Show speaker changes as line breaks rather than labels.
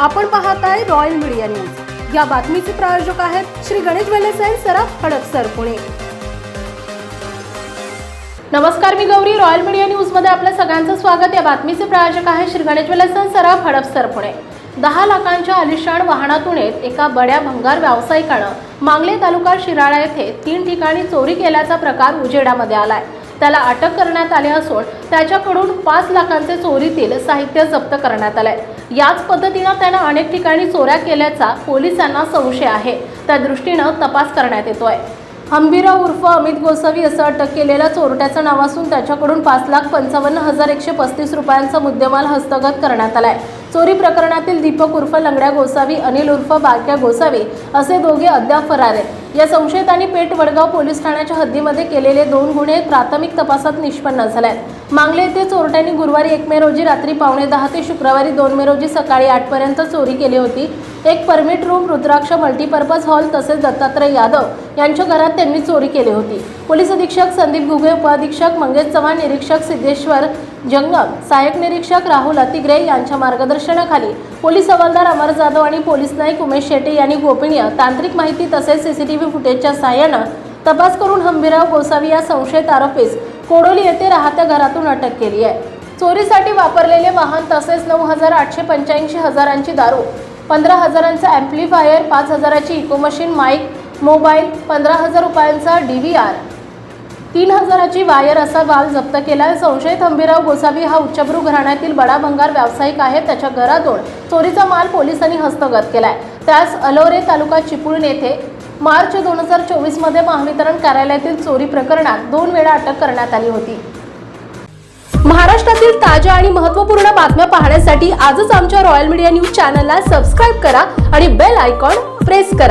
आपण पाहत आहे रॉयल मीडिया न्यूज या बातमीचे प्रायोजक आहेत श्री गणेश वेलेस अँड सराफ हडपसर पुणे. नमस्कार मी गौरी. रॉयल मीडिया न्यूजमध्ये आपल्या सगळ्यांचं स्वागत. या बातमीचे प्रायोजक आहे श्री गणेश वेलेस सराफ हडपसर पुणे. दहा लाखांच्या अलिशान वाहनातून येत एका बड्या भंगार व्यावसायिकानं मांगले तालुका शिराळा येथे तीन ठिकाणी चोरी केल्याचा प्रकार उजेडामध्ये आलाय. त्याला अटक करण्यात आली असून त्याच्याकडून पाच लाखांचे चोरीतील साहित्य जप्त करण्यात आलंय. याच पद्धतीनं त्यानं अनेक ठिकाणी चोऱ्या केल्याचा पोलिसांना संशय आहे. त्या दृष्टीनं तपास करण्यात येतोय. हंबीराव उर्फ अमित गोसावी असं अटक केलेल्या चोरट्याचं नाव असून त्याच्याकडून पाच लाख पंचावन्न हजार एकशे पस्तीस रुपयांचा मुद्देमाल हस्तगत करण्यात आलाय. चोरी प्रकरणातील दीपक उर्फ लंगड्या गोसावी अनिल उर्फ बारक्या गोसावी असे दोघे अद्याप फरार आहेत. या संशयितांनी पेठ वडगाव पोलीस ठाण्याच्या हद्दीमध्ये केलेले दोन गुन्हे प्राथमिक तपासात निष्पन्न झाले आहेत. मांगले येथे चोरट्यांनी गुरुवारी एक मे रोजी रात्री पावणे दहा ते शुक्रवारी दोन मे रोजी सकाळी आठपर्यंत चोरी केली होती. एक permit room Rudraksh multipurpose hall तसेच दत्तात्रय यादव यांच्या घरात त्यांनी चोरी केली होती. पोलीस अधीक्षक संदीप घुगे उपाधीक्षक मंगेश चव्हाण निरीक्षक सिद्धेश्वर जंगम सहाय्यक निरीक्षक राहुल अतिग्रे यांच्या मार्गदर्शनाखाली पोलीस हवालदार अमर जाधव आणि पोलीस नाईक उमेश शेट्टी यांनी गोपनीय तांत्रिक माहिती तसेच सीसीटीव्ही फुटेजच्या सहाय्यानं तपास करून हंबीराव गोसावी या संशयित आरोपीस कोडोली येथे राहत्या घरातून अटक केली आहे. चोरीसाठी वापरलेले वाहन तसेच नऊ हजार आठशे पंच्याऐंशी हजारांची दारू पंधरा हजारांचा ॲम्प्लिफायर पाच हजाराची इको मशीन माईक मोबाईल पंधरा हजार रुपयांचा डी व्ही आर तीन हजाराची वायर असा माल जप्त केला संशयित थंबीराव गोसावी हा उच्चभ्रू घराण्यातील बडा भंगार व्यावसायिक आहे. त्याच्या घरातून चोरीचा माल पोलिसांनी हस्तगत केलाय. त्यास अलोरे तालुका चिपळूण येथे मार्च दोन हजार चोवीसमध्ये महावितरण कार्यालयातील चोरी प्रकरणात दोन वेळा अटक करण्यात आली होती. महाराष्ट्रातील ताज्या आणि महत्त्वपूर्ण बातम्या पाहण्यासाठी आजच आमच्या रॉयल मीडिया न्यूज चॅनलला सबस्क्राईब करा आणि बेल आयकॉन प्रेस करा.